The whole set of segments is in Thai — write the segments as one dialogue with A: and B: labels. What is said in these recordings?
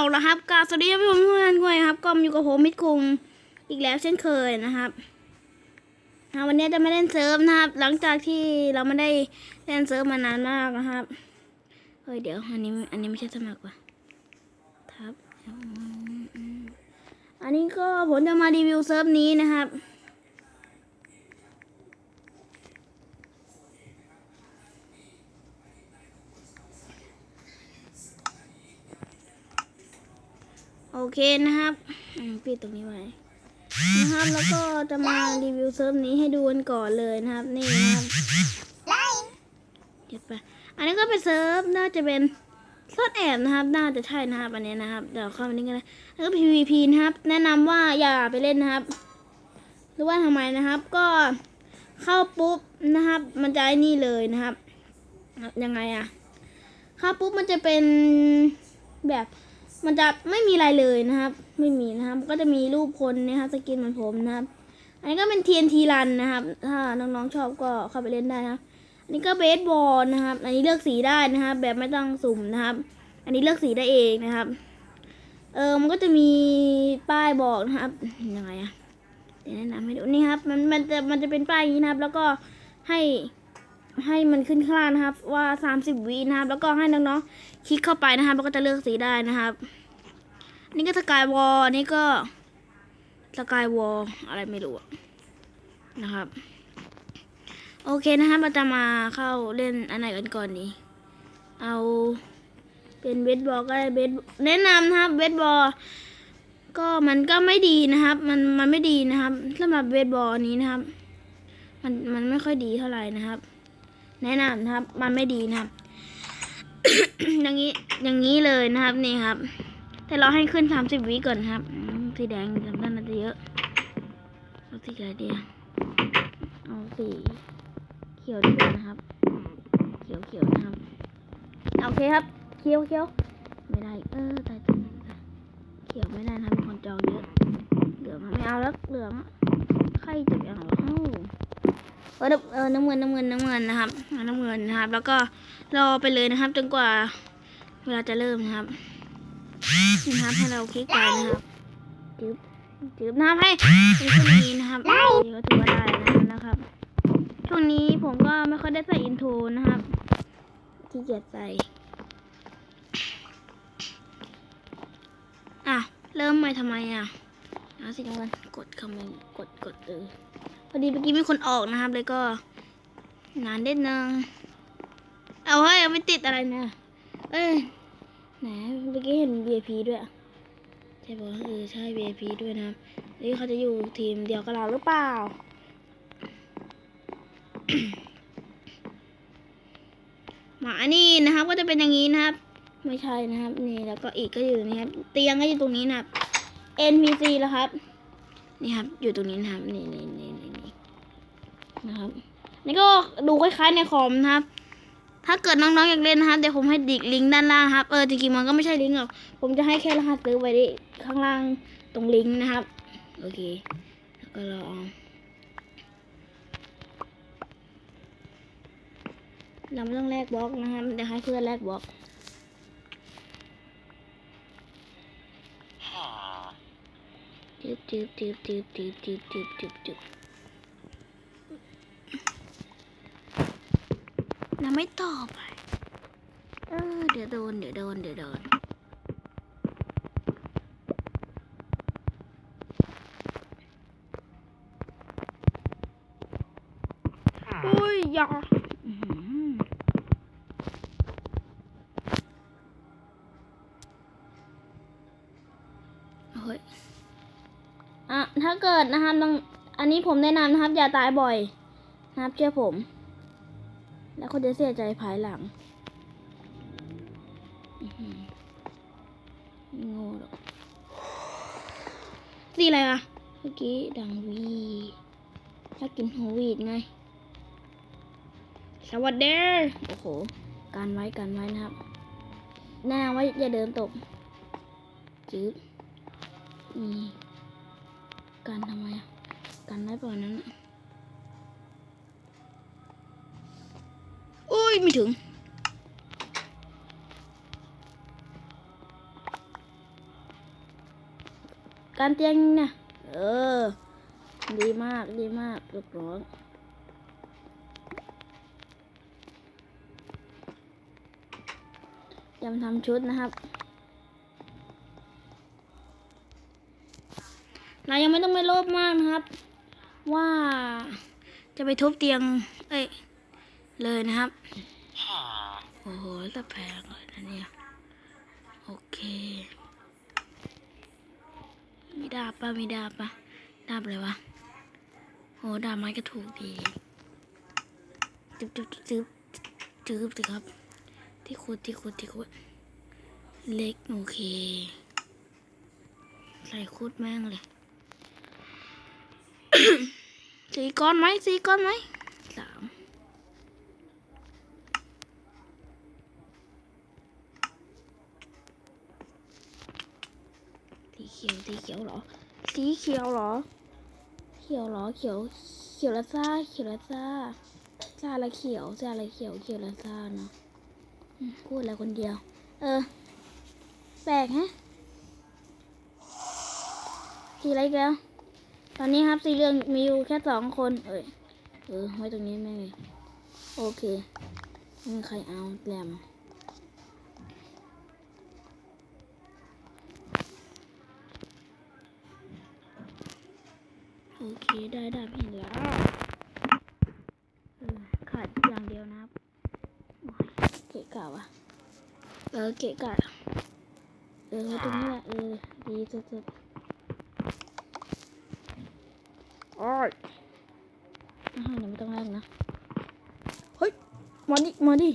A: เอาละครับกาสวัสดีท่านผู้ชมทุกท่านด้วยครับ ก็อยู่กับผมมิตรคุงอีกแล้วเช่นเคยนะครับวันนี้จะไม่เล่นเซิร์ฟนะครับ หลังจากที่เราไม่ได้เล่นเซิร์ฟมานานมากนะครับ เฮ้ยเดี๋ยวอันนี้อันนี้ไม่ใช่สมัครว่ะครับ อันนี้ก็ผมจะมารีวิวเซิร์ฟนี้นะครับ เคนะครับปิดตรงนี้ไว้นะครับแล้วก็จะมารีวิวเซิร์ฟนี้ให้ดูกันก่อนเลยนะครับ นี่นะครับเดี๋ยวไปอันนี้ก็เป็นเซิร์ฟน่าจะเป็นซ่อนแอบนะครับ น่าจะใช่นะครับอันนี้นะครับเดี๋ยวเข้ามานี่กันเลยแล้วก็ PVP นะครับ แนะนำว่าอย่าไปเล่นนะครับหรือว่าทำไมนะครับ ก็เข้าปุ๊บนะครับ มันจะไอ้นี่เลยนะครับยังไงอะเข้าปุ๊บมันจะเป็นแบบ มันจะไม่มีอะไรเลยนะครับ ไม่มีนะครับ ก็จะมีรูปคนนะครับสกินเหมือนผมนะครับ อันนี้ก็เป็น TNT รันนะครับ ถ้าน้องๆชอบก็เข้าไปเล่นได้นะอันนี้ก็เบสบอลนะครับ อันนี้เลือกสีได้นะครับ แบบไม่ต้องสุ่มนะครับ อันนี้เลือกสีได้เองนะครับ เออมันก็จะมีป้ายบอกนะครับยังไงอะเดี๋ยวแนะนำให้ดูนี่ครับ มันมันจะมันจะเป็นป้ายอย่างนี้นะครับ แล้วก็ให้ ให้มันขึ้นข้างล่างนะครับ ว่า 30วินะครับ แล้วก็ให้น้องๆคลิกเข้าไปนะครับแล้วก็จะเลือกสีได้นะครับ นี่ก็สกายวอลนี่ก็สกายวอลอะไรไม่รู้นะครับ โอเคนะครับเราจะมาเข้าเล่นอันไหนกันก่อนดีเอาเป็นเบสบอลก็ได้เบสแนะนำนะครับเบสบอลก็มันก็ไม่ดีนะครับ มันมันไม่ดีนะครับสำหรับเบสบอลนี้นะครับ มันมันไม่ค่อยดีเท่าไหร่นะครับ แนะนำนะครับ มันไม่ดีนะครับ อย่างนี้อย่างนี้เลยนะครับนี่ครับ แต่เราให้ขึ้นสามสิบวิก่อนครับสีแดงสำคัญน่าจะเยอะเอาสีอะไรดีเอาสีเขียวดีกว่านะครับ เขียวเขียวนะครับโอเคครับเขียวเขียวไม่ได้เออตายตายตายตายเขียวไม่ได้นะครับมีคนจองเยอะเหลืองไม่เอาแล้วเหลืองอะใครจะไปเอาเอ้า เออน้ำเออน้ำเงินน้ำเงินน้ำเงินนะครับน้ำเงินนะครับ แล้วก็รอไปเลยนะครับจนกว่าเวลาจะเริ่มนะครับนะครับให้เราคลิกไปนะครับจึ๊บจึ๊บนะครับให้เป็นช่วงนี้นะครับนี่ก็ถือว่าได้นะครับช่วงนี้ผมก็ไม่ค่อยได้ใส่อินโทรนะครับที่เกียจใส่อะเริ่มใหม่ทำไมอะเอาสิจังวันกดคอมเมนต์กดกดเออ พอดีเมื่อกี้มีคนออกนะครับ เลยก็นานเด็ดนึงเอาเฮ้ยเอาไม่ติดอะไรนี่ยเอ้ยไหนเมื่อกี้เห็น VIP ด้วยใช่ปะเออใช่ VIP ด้วยนะครับนี่เขาจะอยู่ทีมเดียวกับเราหรือเปล่าหมานี่นะครับ ก็จะเป็นอย่างนี้นะครับ ไม่ใช่นะครับ นี่แล้วก็อีกก็อยู่นี่ครับ เตียงก็อยู่ตรงนี้นะครับ NPC แล้วครับ นี่ครับ อยู่ตรงนี้นะครับ นี่นี่นี่ นี่นี่นะครับนี่ก็ดูคล้ายๆในคอมนะครับ ถ้าเกิดน้องๆอยากเล่นนะครับเดี๋ยวผมให้ดิกลิงก์ด้านล่างครับเออจริงๆมันก็ไม่ใช่ลิงก์หรอกผมจะให้แค่รหัสซื้อไว้ที่ข้างล่างตรงลิงก์นะครับ โอเค แล้วก็รอเราไม่ต้องแลกบล็อกนะครับเดี๋ยวให้เพื่อนแลกบล็อกจึ๊บจึ๊บจึ๊บจึ๊บจึ๊บจึ๊บจึ๊บจึ๊บ จึ๊บเราไม่ตอบอะเออเดี๋ยวโดน เดี๋ยวโดน เดี๋ยวโดน อุ้ยอย่าอื้อหือเฮ้ยอะ ถ้าเกิดนะครับต้องอันนี้ผมแนะนำนะครับ อย่าตายบ่อย นะครับเชื่อผม แล้วเขาจะเสียใจภายหลังโง่หรอกสีอะไรอะเมื่อกี้ดังวีถ้ากินหัววีดไง สวัสดีโอ้โห การไว้การไว้นะครับ แน่ไว้อย่าเดินตก จืบนี่การทำไมอะการได้ป่านั้นอะ ไม่ถึง การเตียงเนี่ยเออ ดีมาก ดีมากลูกน้องยำทำชุดนะครับนายยังไม่ต้องไม่โลภมากนะครับ ว่าจะไปทุบเตียง เอ้ย เลยนะครับ โอ้โหตะแพงเลยนะเนี่ย โอเค มีดาบปะมีดาบปะดาบอะไรวะโอ้ดาบไม้ก็ถูกดีจึ๊บจึ๊บจึ๊บจึ๊บจึ๊บครับ ที่ขุดที่ขุดที่ขุดเล็กโอเค ใส่ขุดแม่งเลย สี่ก้อนไหมสี่ก้อนไหมสามสี เขียวสีเขียวเหรอ สีเขียวเหรอ เขียวเหรอเขียวเขียวละซ่าเขียวละซ่าซ่าละเขียวซ่าละเขียวเขียวละซ่าเนาะพูดอะไรคนเดียว เออ แปลกฮะสีอะไรอีกแล้ว ตอนนี้ครับสีเหลืองมีอยู่แค่สองคน เอ้ยเออไว้ตรงนี้ไม่มีโอเคไม่มีใครเอาแรม โอเคได้ดาบห็นแล้วขาดอย่างเดียวนะครับเกะกะวะเออเกะกะเออตรงนี้แหละเออดีสุดๆโอ้ยอาหารยังไม่ต้องแรกนะ เฮ้ย มาดิ มาดิ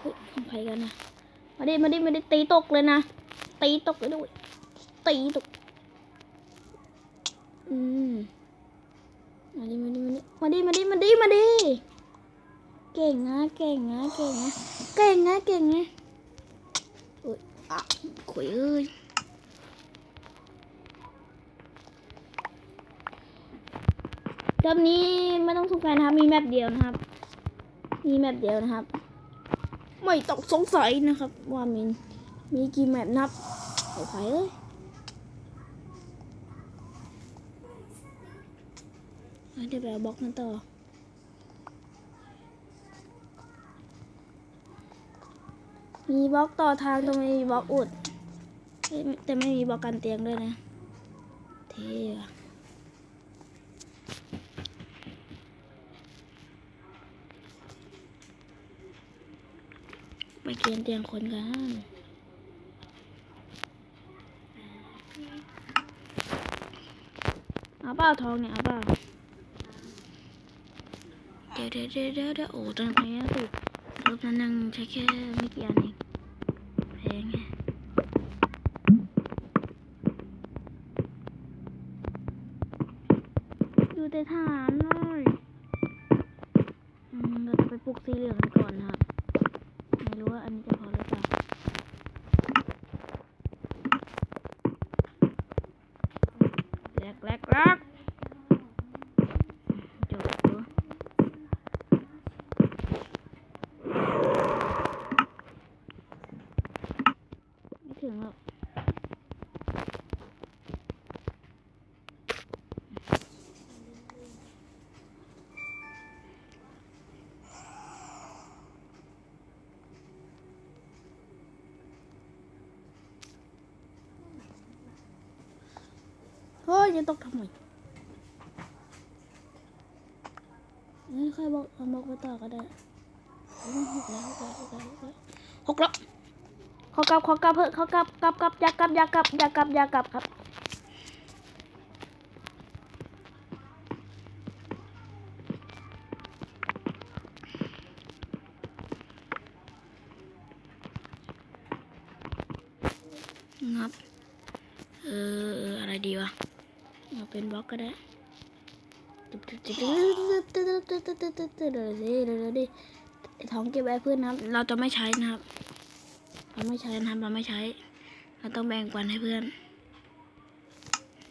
A: เฮ้ยของใครกันนะมาดิมาดิมาดิตีตกเลยนะ ตีตกเลยด้วย ตีตก อืม มาดิมาดิมาดิมาดิมาดิมาดิเก่งนะ เก่งนะ เก่งนะ เก่งนะ เก่งนะโอ้ยอะขวยเอ้ยเกมนี้ไม่ต้องสงสัยนะครับ มีแมปเดียวนะครับ มีแมปเดียวนะครับ ไม่ต้องสงสัยนะครับ ว่ามีมีกี่แมปนับโอ้ยเอ้ยเดี๋ยวไปเอาบล็อกนั้นต่อมีบล็อกต่อทางตรงนี้มีบล็อกอุด แต่ไม่มีบล็อกกันเตียงด้วยนะ เท่อะไป เกียนเตียงคนกันเอาเปล่าทองเนี่ยเอาเปล่าเดี๋ยวเดี๋ยวเดี๋ยวเดี๋ยวโอ้ตอนนี้ถูกรถนั้นยังใช้แค่ไม่กี่อันเองแพงไงดูแต่ฐานเลยอืมเราจะไปปลุกสีเหลืองกันก่อนนะครับ ไม่รู้ว่าอันนี้จะพอหรือเปล่าแรกแรกแรกจบตัว ไม่ถึงหรอกเฮ้ยยังตกทำไมนี่ใครบอกเอาบอกไปต่อก็ได้เฮ้ยหกแล้วหกแล้วหกแล้วหกแล้วหกแล้วขอกลับขอกลับเถอะขอกลับกลับกลับอย่ากลับอย่ากลับอย่ากลับอย่ากลับครับ เอาเป็นบล็อกก็ได้ท้องเก็บไว้เพื่อนนะครับ เราจะไม่ใช้นะครับ เราไม่ใช้นะครับ เราไม่ใช้ เราต้องแบ่งปันให้เพื่อน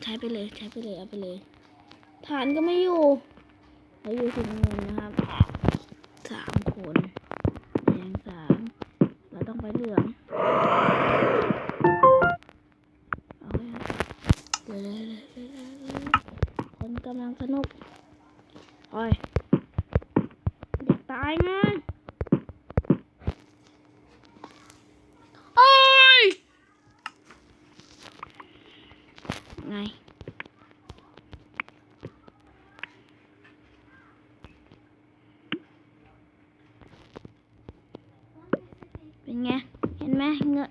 A: ใช้ไปเลย ใช้ไปเลย เอาไปเลย ฐานก็ไม่อยู่ เราอยู่สีน้ำเงินนะครับ สามคนแดงสาม เราต้องไปเหลือง เอาไว้ครับเลยเลยเลยเลยเลยคนกำลังสนุกโอ้ยอย่าตายนะโอ้ย ไง เป็นไง เห็นไหม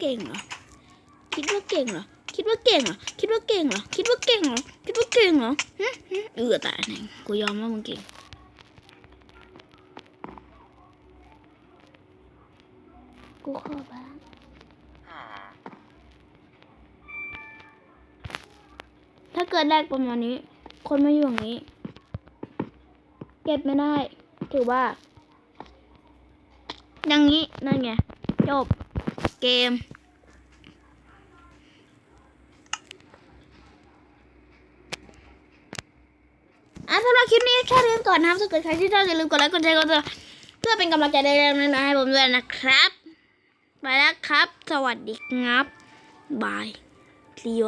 A: เก่งเหรอ คิดว่าเก่งเหรอ คิดว่าเก่งเหรอ คิดว่าเก่งเหรอ คิดว่าเก่งเหรอ คิดว่าเก่งเหรอหึเออแต่ไหนกูยอมว่ามึงเก่งกูขอบ้างถ้าเกิดแรกประมาณนี้ คนมาอยู่อย่างนี้ เก็บไม่ได้ ถือว่า อย่างนี้ นั่นไง จบ เกม อะสำหรับคลิปนี้แค่นี้ก่อนนะครับถ้าเกิดใครที่ชอบอย่าลืมกดไลค์กดแชร์กดติดตามเพื่อเป็นกำลังใจในเรื่องนั้นให้ผมด้วยนะครับ ไปแล้วครับ สวัสดีครับ บาย See you